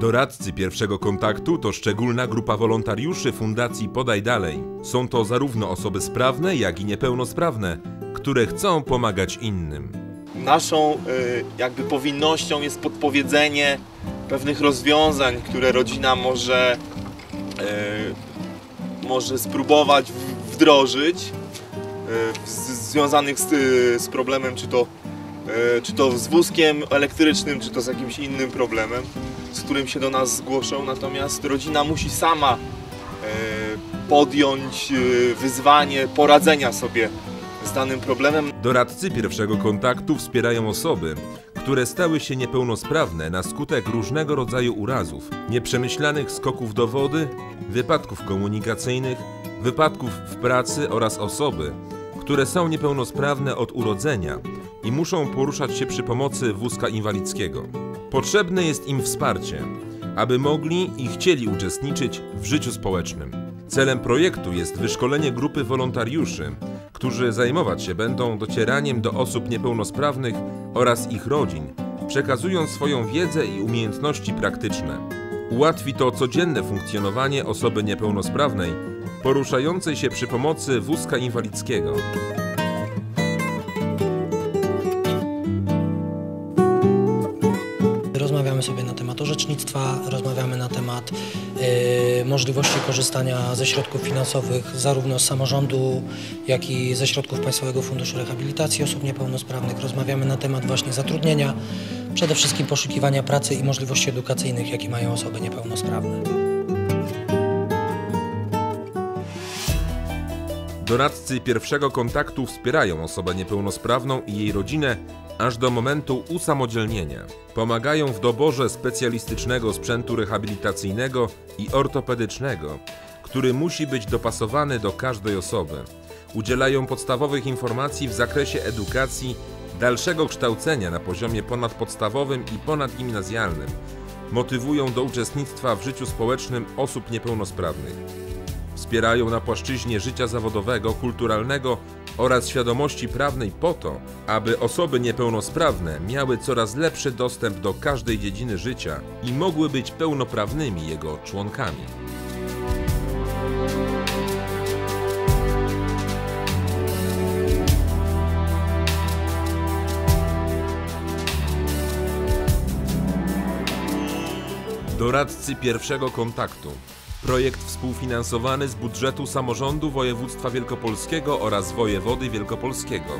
Doradcy pierwszego kontaktu to szczególna grupa wolontariuszy Fundacji Podaj Dalej. Są to zarówno osoby sprawne, jak i niepełnosprawne, które chcą pomagać innym. Naszą y, jakby powinnością jest podpowiedzenie pewnych rozwiązań, które rodzina może, y, może spróbować wdrożyć, y, związanych z, z problemem, czy to, czy to z wózkiem elektrycznym, czy to z jakimś innym problemem, z którym się do nas zgłoszą. Natomiast rodzina musi sama y, podjąć y, wyzwanie poradzenia sobie z danym problemem. Doradcy pierwszego kontaktu wspierają osoby, które stały się niepełnosprawne na skutek różnego rodzaju urazów, nieprzemyślanych skoków do wody, wypadków komunikacyjnych, wypadków w pracy oraz osoby, które są niepełnosprawne od urodzenia i muszą poruszać się przy pomocy wózka inwalidzkiego. Potrzebne jest im wsparcie, aby mogli i chcieli uczestniczyć w życiu społecznym. Celem projektu jest wyszkolenie grupy wolontariuszy, którzy zajmować się będą docieraniem do osób niepełnosprawnych oraz ich rodzin, przekazując swoją wiedzę i umiejętności praktyczne. Ułatwi to codzienne funkcjonowanie osoby niepełnosprawnej, poruszającej się przy pomocy wózka inwalidzkiego. Orzecznictwa, rozmawiamy na temat y, możliwości korzystania ze środków finansowych zarówno z samorządu, jak i ze środków Państwowego Funduszu Rehabilitacji Osób Niepełnosprawnych. Rozmawiamy na temat właśnie zatrudnienia, przede wszystkim poszukiwania pracy i możliwości edukacyjnych, jakie mają osoby niepełnosprawne. Doradcy pierwszego kontaktu wspierają osobę niepełnosprawną i jej rodzinę aż do momentu usamodzielnienia. Pomagają w doborze specjalistycznego sprzętu rehabilitacyjnego i ortopedycznego, który musi być dopasowany do każdej osoby. Udzielają podstawowych informacji w zakresie edukacji, dalszego kształcenia na poziomie ponadpodstawowym i ponadgimnazjalnym. Motywują do uczestnictwa w życiu społecznym osób niepełnosprawnych wspierają na płaszczyźnie życia zawodowego, kulturalnego oraz świadomości prawnej po to, aby osoby niepełnosprawne miały coraz lepszy dostęp do każdej dziedziny życia i mogły być pełnoprawnymi jego członkami. Doradcy pierwszego kontaktu. Projekt współfinansowany z budżetu samorządu województwa wielkopolskiego oraz wojewody wielkopolskiego.